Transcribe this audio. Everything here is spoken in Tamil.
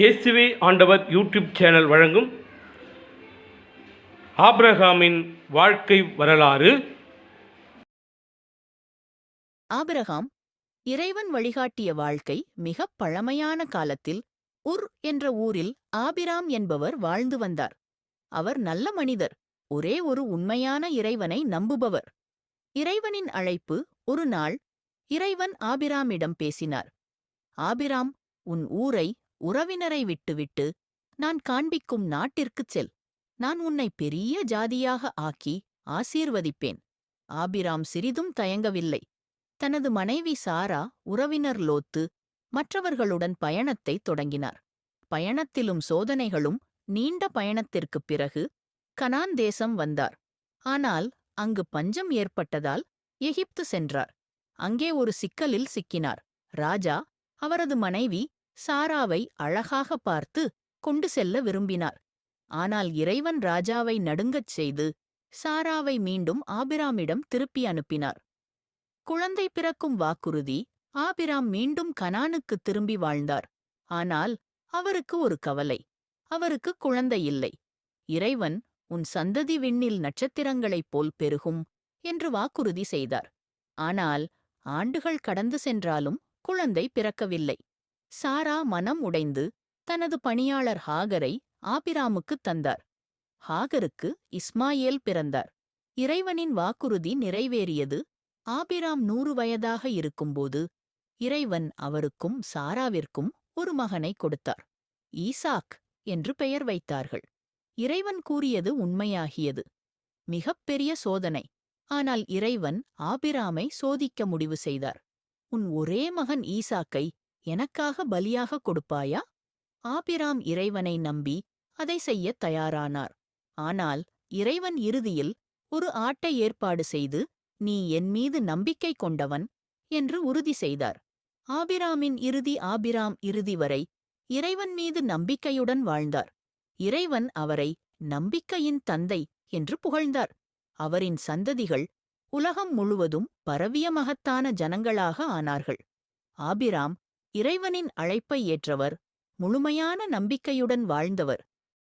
இயேசுவே ஆண்டவர் யூடியூப் சேனல் வழங்கும் ஆபிரகாமின் வாழ்க்கை வரலாறு. ஆபிரகாம் இறைவன் வழிகாட்டிய வாழ்க்கை மிகப் பழமையான காலத்தில் உர் என்ற ஊரில் ஆபிராம் என்பவர் வாழ்ந்து வந்தார். அவர் நல்ல மனிதர் ஒரே ஒரு உண்மையான இறைவனை நம்புபவர். இறைவனின் அழைப்பு ஒரு நாள் இறைவன் ஆபிராமிடம் பேசினார். ஆபிராம் உன் ஊரை உறவினரை விட்டுவிட்டு நான் காண்பிக்கும் நாட்டிற்குச் செல். நான் உன்னை பெரிய ஜாதியாக ஆக்கி ஆசீர்வதிப்பேன். ஆபிராம் சிறிதும் தயங்கவில்லை. தனது மனைவி சாரா உறவினர் லோத்து மற்றவர்களுடன் பயணத்தை தொடங்கினார். பயணத்திலும் சோதனைகளும் நீண்ட பயணத்திற்குப் பிறகு கனான் தேசம் வந்தார். ஆனால் அங்கு பஞ்சம் ஏற்பட்டதால் எகிப்து சென்றார். அங்கே ஒரு சிக்கலில் சிக்கினார். ராஜா அவரது மனைவி சாராவை அழகாக பார்த்து கொண்டு செல்ல விரும்பினார். ஆனால் இறைவன் ராஜாவை நடுங்கச் செய்து சாராவை மீண்டும் ஆபிராமிடம் திருப்பி அனுப்பினார். குழந்தை பிறக்கும் வாக்குறுதி ஆபிராம் மீண்டும் கனானுக்கு திரும்பி வாழ்ந்தார். ஆனால் அவருக்கு ஒரு கவலை. அவருக்கு குழந்தை இல்லை. இறைவன் உன் சந்ததி விண்ணில் நட்சத்திரங்களைப் போல் பெருகும் என்று வாக்குறுதி செய்தார். ஆனால் ஆண்டுகள் கடந்து சென்றாலும் குழந்தை பிறக்கவில்லை. சாரா மனம் உடைந்து தனது பணியாளர் ஹாகரை ஆபிராமுக்குத் தந்தார். ஹாகருக்கு இஸ்மாயேல் பிறந்தார். இறைவனின் வாக்குறுதி நிறைவேறியது ஆபிராம் நூறு வயதாக இருக்கும்போது இறைவன் அவருக்கும் சாராவிற்கும் ஒரு மகனை கொடுத்தார். ஈசாக் என்று பெயர் வைத்தார்கள். இறைவன் கூறியது உண்மையாகியது. மிகப்பெரிய சோதனை. ஆனால் இறைவன் ஆபிராமை சோதிக்க முடிவு செய்தார். உன் ஒரே மகன் ஈசாக்கை எனக்காக பலியாக கொடுப்பாயா? ஆபிராம் இறைவனை நம்பி அதை செய்யத் தயாரானார். ஆனால் இறைவன் இறுதியில் ஒரு ஆட்டை ஏற்பாடு செய்து நீ என் மீது நம்பிக்கை கொண்டவன் என்று உறுதி செய்தார். ஆபிராமின் இறுதி ஆபிராம் இறுதி வரை இறைவன் மீது நம்பிக்கையுடன் வாழ்ந்தார். இறைவன் அவரை நம்பிக்கையின் தந்தை என்று புகழ்ந்தார். அவரின் சந்ததிகள் உலகம் முழுவதும் பரவிய மகத்தான ஜனங்களாக ஆனார்கள். ஆபிராம் இறைவனின் அழைப்பை ஏற்றவர் முழுமையான நம்பிக்கையுடன் வாழ்ந்தவர்.